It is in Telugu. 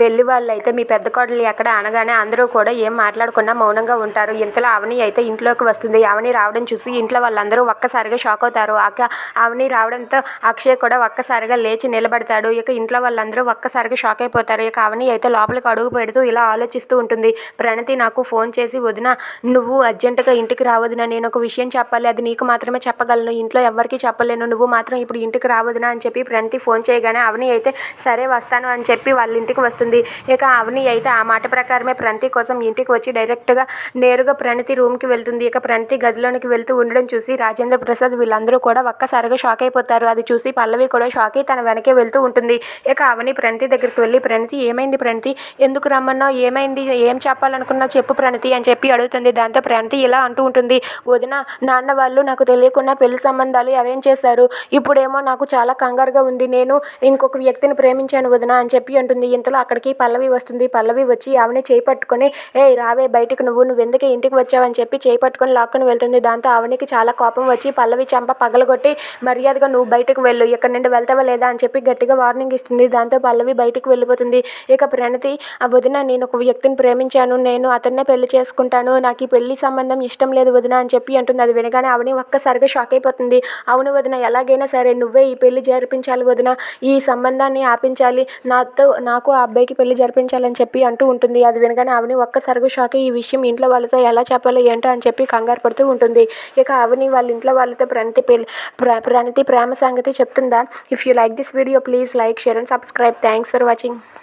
పెళ్ళి వాళ్ళు అయితే మీ పెద్ద కోడలు ఎక్కడ అనగానే అందరూ కూడా ఏం మాట్లాడకుండా మౌనంగా ఉంటారు. ఇంతలో అవని అయితే ఇంట్లోకి వస్తుంది. అవని రావడం చూసి ఇంట్లో వాళ్ళందరూ ఒక్కసారిగా షాక్ అవుతారు. అక్క అవని రావడంతో అక్షయ్ కూడా ఒక్కసారిగా లేచి నిలబడతాడు. ఇక ఇంట్లో వాళ్ళందరూ ఒక్కసారిగా షాక్ అయిపోతారు. ఇక అవని అయితే లోపలికి అడుగు పెడుతూ ఇలా ఆలోచిస్తూ ఉంటుంది. ప్రణతి నాకు ఫోన్ చేసి వదిన నువ్వు అర్జెంటుగా ఇంటికి రావదునా నేను ఒక విషయం చెప్పాలి. అది నీకు మాత్రమే చెప్పగలను. ఇంట్లో ఎవరికి చెప్పలేను. నువ్వు మాత్రం ఇప్పుడు ఇంటికి రావదునా అని చెప్పి ప్రణతి ఫోన్ చేయగానే అవని అయితే సరే వస్తాను అని చెప్పి వాళ్ళ ఇంటికి వస్తుంది. ఇక అవని అయితే ఆ మాట ప్రకారమే ప్రణతి కోసం ఇంటికి వచ్చి డైరెక్ట్గా నేరుగా ప్రణతి రూమ్కి వెళ్తుంది. ఇక ప్రణతి గదిలోనికి వెళ్తూ ఉండడం చూసి రాజేంద్ర ప్రసాద్ వీళ్ళందరూ కూడా ఒక్కసారిగా షాక్ అయిపోతారు. అది చూసి పల్లవి కూడా షాక్ అయి తన వెనకే వెళ్తూ ఉంటుంది. ఇక అవని ప్రణతి దగ్గరికి వెళ్ళి ప్రణతి ఏమైంది ప్రణతి? ఎందుకు రమ్మన్నావు? ఏమైంది? ఏం చెప్పాలనుకున్నావు? చెప్పు ప్రణతి అని చెప్పి అడుగుతుంది. దాంతో ప్రణతి ఇలా అంటూ ఉంటుంది. వదిన నాన్న వాళ్ళు నాకు తెలియకుండా పెళ్ళి సంబంధాలు అరేంజ్ చేశారు. ఇప్పుడేమో నాకు చాలా కంగారుగా ఉంది. నేను ఇంకొక వ్యక్తిని ప్రేమించాను వదిన అని చెప్పి అంటుంది. ఇంతలో అక్కడికి పల్లవి వస్తుంది. పల్లవి వచ్చి ఆమెని చేయి పట్టుకొని ఏ రావే బయటికి నువ్వు నువ్వు ఎందుకు ఇంటికి వచ్చావని చెప్పి చేయి పట్టుకొని లాక్కొని వెళ్తుంది. దాంతో ఆవినికి చాలా కోపం వచ్చి పల్లవి చెంప పగలగొట్టి మర్యాదగా నువ్వు బయటకు వెళ్ళు. ఇక్కడ నుండి వెళ్తావా లేదా? అని చెప్పి గట్టిగా వార్నింగ్ ఇస్తుంది. దాంతో పల్లవి బయటకు వెళ్ళిపోతుంది. ఇక ప్రణతి ఆ వదిన నేను ఒక వ్యక్తిని ప్రేమించాను. నేను అతన్నే పెళ్ళి చేసుకుంటాను. నాకు ఈ పెళ్ళి సంబంధం ఇష్టం లేదు వదిన అని చెప్పి అంటుంది. అది వినగానే అవని ఒక్కసారిగా షాక్ అయిపోతుంది. అవును వదిన ఎలాగైనా సరే నువ్వే ఈ పెళ్ళి జరిపించాలి వదిన. ఈ సంబంధాన్ని ఆపించాలి. నాతో నాకు ఆ అబ్బాయికి పెళ్ళి జరిపించాలని చెప్పి అంటూ ఉంటుంది. అది వినగానే అవని ఒక్కసారిగా షాక్ ఈ విషయం ఇంట్లో వాళ్ళతో ఎలా చెప్పాలో ఏంటో అని చెప్పి కంగారు పడుతూ ఉంటుంది. ఇక అవని వాళ్ళ ఇంట్లో వాళ్ళతో ప్రణతి పెళ్ళి ప్ర- ప్రణతి ప్రేమ సంగతి చెప్తుందా? If you like this video please like share and subscribe thanks for watching